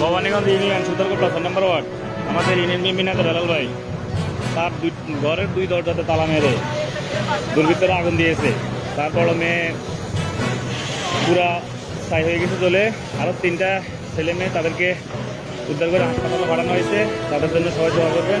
Bhabaniganj union সুতর্কপড়া ছয় নম্বর ward আমাদের ইউনিয়ন বিএনপি নেতা বেলাল ভাই, তার দুই ঘরের দুই দরজাতে তালা মেরে দুর্বৃত্তরা আগুন দিয়েছে। তারপর মেয়ে পুরা ছাই হয়ে গেছে চলে আরও তিনটা ছেলে মেয়ে তাদেরকে উদ্ধার করে হাসপাতালে পাঠানো হয়েছে। তাদের জন্য সবাই দোয়া করবেন।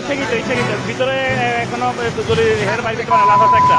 ইচ্ছাকৃত ইচ্ছাকৃত ভিতরে এখনও যদি হের বাইরে লাভ আছে একটা।